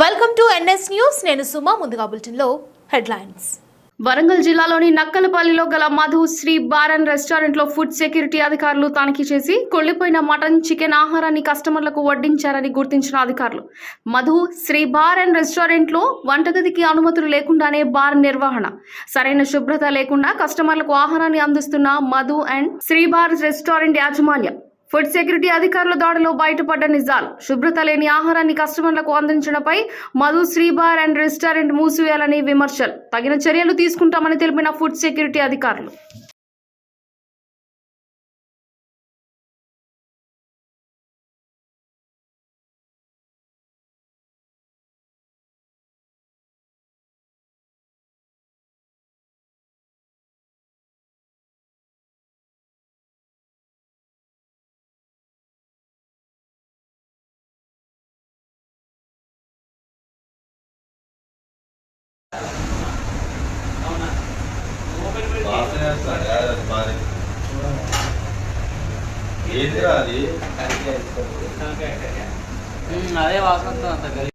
Welcome to NS news నేను సుమ ముందుగా బులెటిన్లో హెడ్లైన్స్. వరంగల్ జిల్లాలోని నక్కలపల్లిలో గల మధు శ్రీ బార్ అండ్ రెస్టారెంట్లో ఫుడ్ సెక్యూరిటీ అధికారులు తనిఖీ చేసి కొళ్ళిపోయిన మటన్ చికెన్ ఆహారాన్ని కస్టమర్లకు వడ్డించారని గుర్తించిన అధికారులు. మధు శ్రీ బార్ అండ్ రెస్టారెంట్లో వంటగదికి అనుమతులు లేకుండానే బార్ నిర్వహణ. సరైన శుభ్రత లేకుండా కస్టమర్లకు ఆహారాన్ని అందిస్తున్న Madhu and Sri bar restaurant యాజమాన్యం ఫుడ్ సెక్యూరిటీ అధికారుల దాడిలో బయటపడ్డ నిజాలు. శుభ్రత లేని ఆహారాన్ని కస్టమర్లకు అందించడంపై మధు శ్రీబార్ అండ్ రెస్టారెంట్ మూసివేయాలని విమర్శలు. తగిన చర్యలు తీసుకుంటామని తెలిపిన ఫుడ్ సెక్యూరిటీ అధికారులు. మారి. అది అదే వాసన అంత